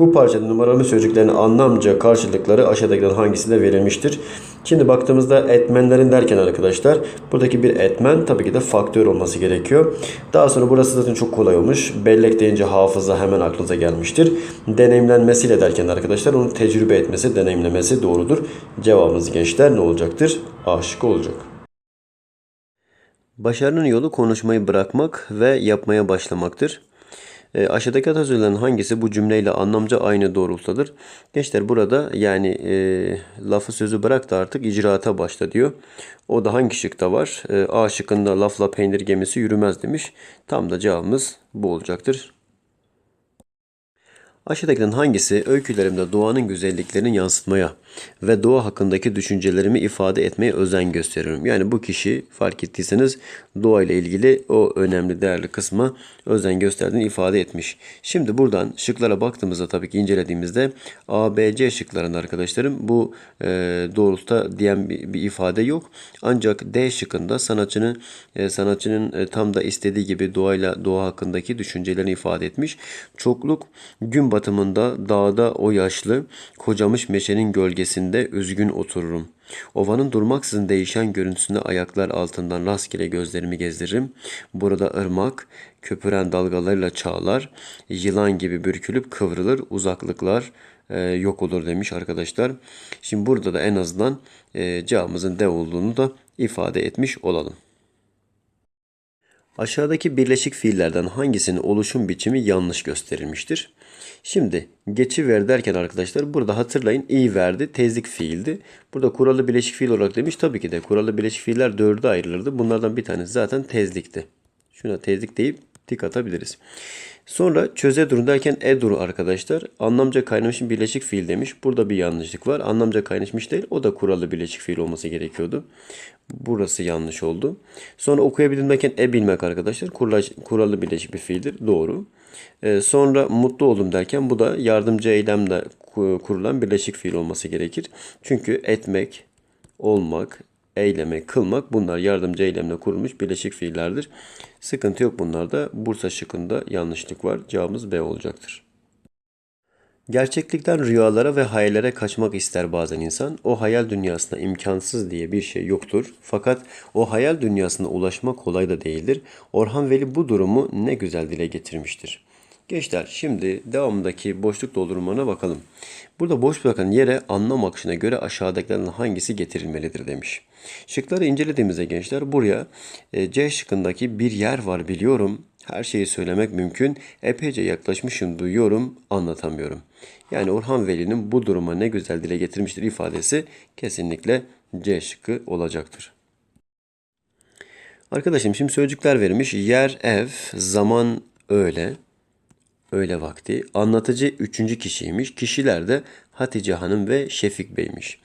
Bu parçada numaralı sözcüklerin anlamca karşılıkları aşağıdakilerden hangisinde verilmiştir? Şimdi baktığımızda etmenlerin derken arkadaşlar buradaki bir etmen tabii ki de faktör olması gerekiyor. Daha sonra burası zaten çok kolay olmuş. Bellek deyince hafıza hemen aklınıza gelmiştir. Deneyimlenmesiyle derken arkadaşlar onu tecrübe etmesi, deneyimlemesi doğrudur. Cevabımız gençler ne olacaktır? A şıkkı olacak. Başarının yolu konuşmayı bırakmak ve yapmaya başlamaktır. E, aşağıdaki atasözlerin hangisi bu cümleyle anlamca aynı doğrultudadır? Gençler burada yani e, lafı sözü bırak da artık icraata başla diyor. O da hangi şıkta var? E, A şıkkında lafla peynir gemisi yürümez demiş. Tam da cevabımız bu olacaktır. Aşağıdakilerin hangisi öykülerimde doğanın güzelliklerini yansıtmaya ve doğa hakkındaki düşüncelerimi ifade etmeye özen gösteriyorum. Yani bu kişi fark ettiyseniz doğa ile ilgili o önemli değerli kısma özen gösterdiğini ifade etmiş. Şimdi buradan şıklara baktığımızda tabii ki incelediğimizde A, B, C şıklarında arkadaşlarım bu e, doğrultuda diyen bir, bir ifade yok. Ancak D şıkkında sanatçının e, sanatçının e, tam da istediği gibi doğayla doğa hakkındaki düşüncelerini ifade etmiş. Çokluk gün batımında dağda o yaşlı kocamış meşenin gölgesinde üzgün otururum. Ovanın durmaksızın değişen görüntüsünde ayaklar altından rastgele gözlerimi gezdiririm. Burada ırmak, köpüren dalgalarıyla çağlar, yılan gibi bürkülüp kıvrılır, uzaklıklar e, yok olur demiş arkadaşlar. Şimdi burada da en azından e, cevabımızın D olduğunu da ifade etmiş olalım. Aşağıdaki birleşik fiillerden hangisinin oluşum biçimi yanlış gösterilmiştir? Şimdi geçiver derken arkadaşlar burada hatırlayın iyi verdi tezlik fiildi. Burada kuralı bileşik fiil olarak demiş. Tabii ki de kuralı bileşik fiiller dörde ayrılırdı. Bunlardan bir tanesi zaten tezlikti. Şuna tezlik deyip tik atabiliriz. Sonra çöze durun derken e duru arkadaşlar. Anlamca kaynamışın birleşik fiil demiş. Burada bir yanlışlık var. Anlamca kaynaşmış değil. O da kuralı birleşik fiil olması gerekiyordu. Burası yanlış oldu. Sonra okuyabildim derken e bilmek arkadaşlar. Kuralı birleşik bir fiildir. Doğru. Ee, sonra mutlu oldum derken bu da yardımcı eylemle kurulan birleşik fiil olması gerekir. Çünkü etmek, olmak, eylemek, kılmak bunlar yardımcı eylemle kurulmuş birleşik fiillerdir. Sıkıntı yok bunlarda. Bursa şıkkında yanlışlık var. Cevabımız B olacaktır. Gerçeklikten rüyalara ve hayallere kaçmak ister bazen insan. O hayal dünyasında imkansız diye bir şey yoktur. Fakat o hayal dünyasına ulaşmak kolay da değildir. Orhan Veli bu durumu ne güzel dile getirmiştir. Gençler şimdi devamındaki boşluk doldurmana bakalım. Burada boş bırakan yere anlam akışına göre aşağıdakilerden hangisi getirilmelidir demiş. Şıkları incelediğimizde gençler buraya e, C şıkkındaki bir yer var biliyorum. Her şeyi söylemek mümkün. Epeyce yaklaşmışım duyuyorum anlatamıyorum. Yani Orhan Veli'nin bu duruma ne güzel dile getirmiştir ifadesi kesinlikle C şıkkı olacaktır. Arkadaşım şimdi sözcükler vermiş. Yer, ev, zaman, öyle öğle vakti. Anlatıcı üçüncü kişiymiş. Kişiler de Hatice Hanım ve Şefik Bey'miş.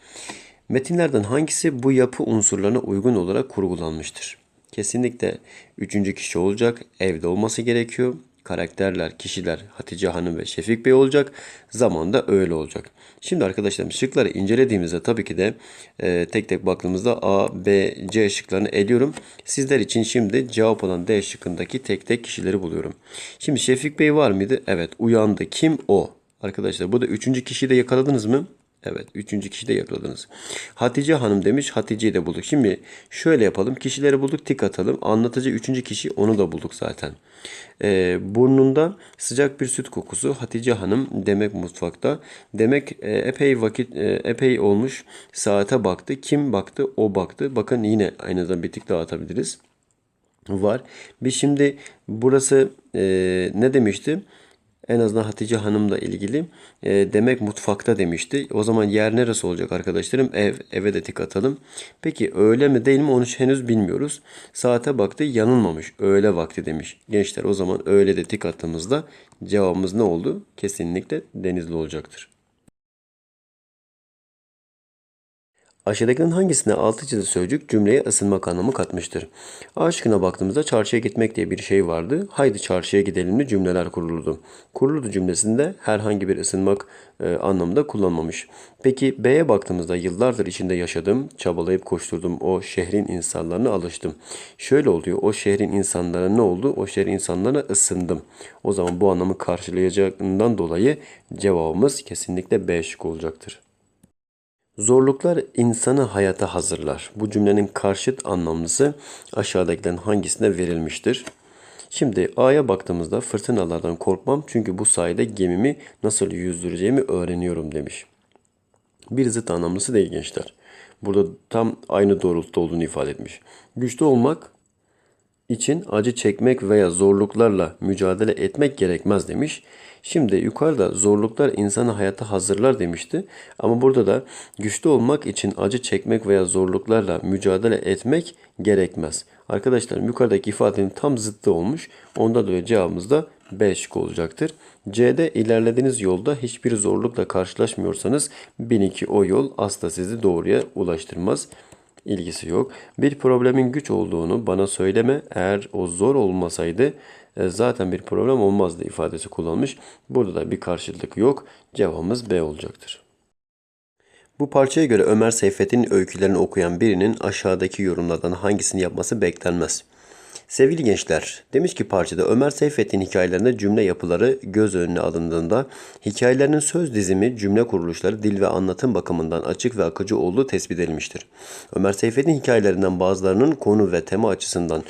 Metinlerden hangisi bu yapı unsurlarına uygun olarak kurgulanmıştır? Kesinlikle üçüncü kişi olacak. Evde olması gerekiyor. Karakterler, kişiler Hatice Hanım ve Şefik Bey olacak. Zamanda öyle olacak. Şimdi arkadaşlar şıkları incelediğimizde tabii ki de e, tek tek baktığımızda A, B, C şıklarını eliyorum. Sizler için şimdi cevap olan D şıkkındaki tek tek kişileri buluyorum. Şimdi Şefik Bey var mıydı? Evet uyandı. Kim? O. Arkadaşlar bu da üçüncü kişiyi de yakaladınız mı? Evet. Üçüncü kişi de yakaladınız. Hatice Hanım demiş. Hatice'yi de bulduk. Şimdi şöyle yapalım. Kişileri bulduk. Tik atalım. Anlatıcı üçüncü kişi onu da bulduk zaten. Ee, burnunda sıcak bir süt kokusu. Hatice Hanım demek mutfakta. Demek e, epey vakit e, epey olmuş. Saate baktı. Kim baktı? O baktı. Bakın yine aynı zamanda bir tik daha atabiliriz. Var. Biz şimdi burası e, ne demişti? En azından Hatice Hanım'la ilgili e, demek mutfakta demişti. O zaman yer neresi olacak arkadaşlarım? Ev. Eve de tik atalım. Peki öğle mi değil mi onu henüz bilmiyoruz. Saate baktı yanılmamış. Öğle vakti demiş. Gençler o zaman öğle de tik attığımızda cevabımız ne oldu? Kesinlikle denizli olacaktır. Aşağıdakilerin hangisine altı çizili sözcük cümleye ısınmak anlamı katmıştır? A şıkkına baktığımızda çarşıya gitmek diye bir şey vardı. Haydi çarşıya gidelimli cümleler kurulurdu. Kurulurdu cümlesinde herhangi bir ısınmak e, anlamında kullanmamış. Peki B'ye baktığımızda yıllardır içinde yaşadım, çabalayıp koşturdum o şehrin insanlarına alıştım. Şöyle oluyor, o şehrin insanlara ne oldu? O şehrin insanlarına ısındım. O zaman bu anlamı karşılayacağından dolayı cevabımız kesinlikle B şıkkı olacaktır. Zorluklar insanı hayata hazırlar. Bu cümlenin karşıt anlamlısı aşağıdakilerin hangisine verilmiştir? Şimdi A'ya baktığımızda fırtınalardan korkmam çünkü bu sayede gemimi nasıl yüzdüreceğimi öğreniyorum demiş. Bir zıt anlamlısı değil gençler. Burada tam aynı doğrultuda olduğunu ifade etmiş. Güçlü olmak için acı çekmek veya zorluklarla mücadele etmek gerekmez demiş. Şimdi yukarıda zorluklar insanı hayata hazırlar demişti. Ama burada da güçlü olmak için acı çekmek veya zorluklarla mücadele etmek gerekmez. Arkadaşlar yukarıdaki ifadenin tam zıttı olmuş. Onda dolayı cevabımız da B şıkkı olacaktır. C'de ilerlediğiniz yolda hiçbir zorlukla karşılaşmıyorsanız bilin ki o yol asla sizi doğruya ulaştırmaz ilgisi yok. Bir problemin güç olduğunu bana söyleme. Eğer o zor olmasaydı e, zaten bir problem olmazdı ifadesi kullanmış. Burada da bir karşılık yok. Cevabımız B olacaktır. Bu parçaya göre Ömer Seyfettin'in öykülerini okuyan birinin aşağıdaki yorumlardan hangisini yapması beklenmez. Sevgili gençler, demiş ki parçada Ömer Seyfettin hikayelerinde cümle yapıları göz önüne alındığında hikayelerinin söz dizimi, cümle kuruluşları, dil ve anlatım bakımından açık ve akıcı olduğu tespit edilmiştir. Ömer Seyfettin hikayelerinden bazılarının konu ve tema açısından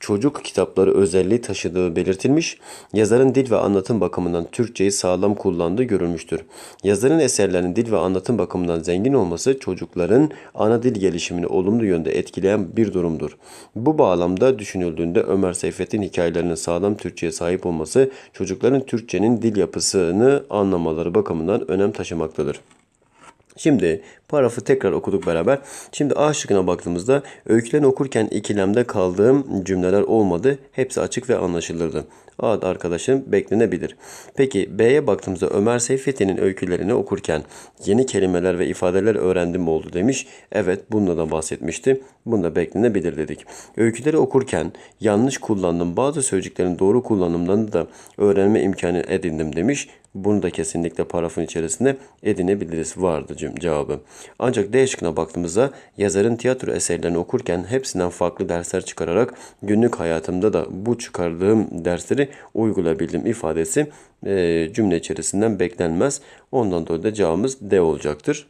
çocuk kitapları özelliği taşıdığı belirtilmiş, yazarın dil ve anlatım bakımından Türkçeyi sağlam kullandığı görülmüştür. Yazarın eserlerinin dil ve anlatım bakımından zengin olması çocukların ana dil gelişimini olumlu yönde etkileyen bir durumdur. Bu bağlamda düşünüldüğünde Ömer Seyfettin hikayelerinin sağlam Türkçe'ye sahip olması çocukların Türkçenin dil yapısını anlamaları bakımından önem taşımaktadır. Şimdi paragrafı tekrar okuduk beraber. Şimdi A şıkkına baktığımızda öykülerini okurken ikilemde kaldığım cümleler olmadı. Hepsi açık ve anlaşılırdı. A arkadaşım beklenebilir. Peki B'ye baktığımızda Ömer Seyfettin'in öykülerini okurken yeni kelimeler ve ifadeler öğrendim oldu demiş. Evet bununla da bahsetmişti. Bunda beklenebilir dedik. Öyküleri okurken yanlış kullandım. Bazı sözcüklerin doğru kullanımlarını da öğrenme imkanı edindim demiş. Bunu da kesinlikle parafın içerisinde edinebiliriz vardı cevabı. Ancak D şıkkına baktığımızda yazarın tiyatro eserlerini okurken hepsinden farklı dersler çıkararak günlük hayatımda da bu çıkardığım dersleri uygulayabildim ifadesi e, cümle içerisinden beklenmez. Ondan dolayı da cevabımız D olacaktır.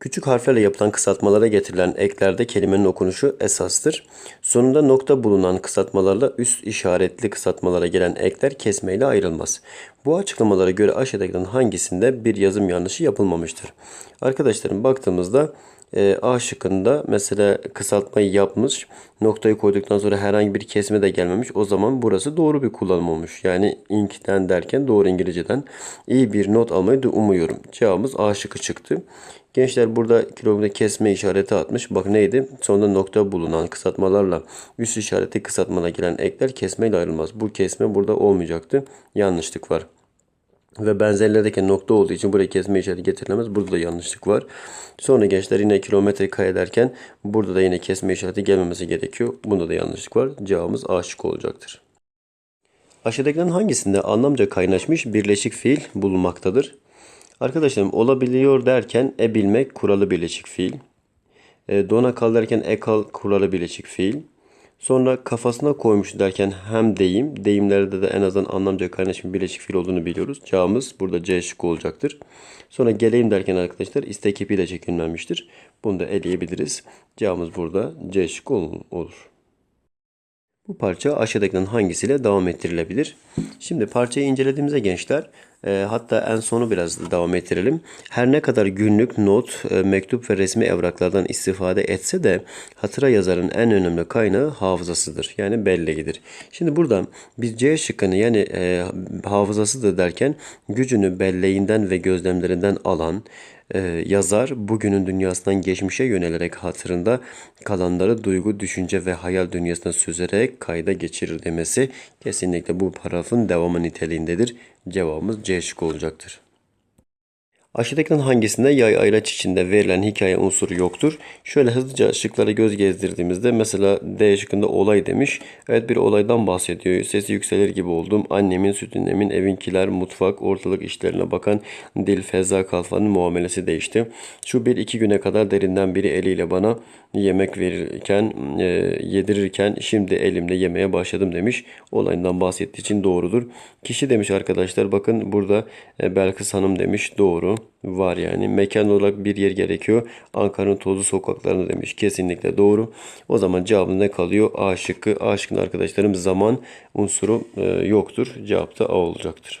Küçük harflerle yapılan kısaltmalara getirilen eklerde kelimenin okunuşu esastır. Sonunda nokta bulunan kısaltmalarla üst işaretli kısaltmalara gelen ekler kesmeyle ayrılmaz. Bu açıklamalara göre aşağıdakilerin hangisinde bir yazım yanlışı yapılmamıştır? Arkadaşlarım baktığımızda e, A şıkkında mesela kısaltmayı yapmış. Noktayı koyduktan sonra herhangi bir kesme de gelmemiş. O zaman burası doğru bir kullanım olmuş. Yani inkten derken doğru İngilizceden iyi bir not almayı da umuyorum. Cevabımız A şıkkı çıktı. Gençler burada kilometre kesme işareti atmış. Bak neydi? Sonunda nokta bulunan kısaltmalarla üst işareti kısaltmana gelen ekler kesmeyle ayrılmaz. Bu kesme burada olmayacaktı. Yanlışlık var. Ve benzerlerdeki nokta olduğu için buraya kesme işareti getirilemez. Burada da yanlışlık var. Sonra gençler yine kilometre kaydederken burada da yine kesme işareti gelmemesi gerekiyor. Bunda da yanlışlık var. Cevabımız A şıkkı olacaktır. Aşağıdakilerin hangisinde anlamca kaynaşmış birleşik fiil bulunmaktadır? Arkadaşlarım olabiliyor derken e bilmek kuralı birleşik fiil. E, dona kal derken e kal kuralı birleşik fiil. Sonra kafasına koymuş derken hem deyim. Deyimlerde de en azından anlamca kaynaşmış birleşik fiil olduğunu biliyoruz. Cevabımız burada C şıkkı olacaktır. Sonra geleyim derken arkadaşlar istek ipiyle çekilmemiştir. Bunu da eleyebiliriz. Cevabımız burada C şıkkı olur. Bu parça aşağıdakilerin hangisiyle devam ettirilebilir? Şimdi parçayı incelediğimizde gençler e, hatta en sonu biraz devam ettirelim. Her ne kadar günlük, not, e, mektup ve resmi evraklardan istifade etse de hatıra yazarın en önemli kaynağı hafızasıdır. Yani belleğidir. Şimdi burada biz C şıkkını yani e, hafızasıdır derken gücünü belleğinden ve gözlemlerinden alan, ee, yazar bugünün dünyasından geçmişe yönelerek hatırında kalanları duygu, düşünce ve hayal dünyasına süzerek kayda geçirir demesi kesinlikle bu paragrafın devamı niteliğindedir. Cevabımız C şıkkı olacaktır. Aşağıdakilerin hangisinde yay ayraç içinde verilen hikaye unsuru yoktur? Şöyle hızlıca şıklara göz gezdirdiğimizde mesela D şıkkında olay demiş. Evet bir olaydan bahsediyor. Sesi yükselir gibi oldum. Annemin sütünemin evinkiler mutfak ortalık işlerine bakan dil feza kalfanın muamelesi değişti. Şu bir iki güne kadar derinden biri eliyle bana yemek verirken e, yedirirken şimdi elimle yemeye başladım demiş. Olayından bahsettiği için doğrudur. Kişi demiş arkadaşlar bakın burada e, Belkıs Hanım demiş doğru var yani. Mekan olarak bir yer gerekiyor. Ankara'nın tozlu sokaklarında demiş. Kesinlikle doğru. O zaman cevabı ne kalıyor? A şıkkı. A şıkkında arkadaşlarım zaman unsuru e, yoktur. Cevap da A olacaktır.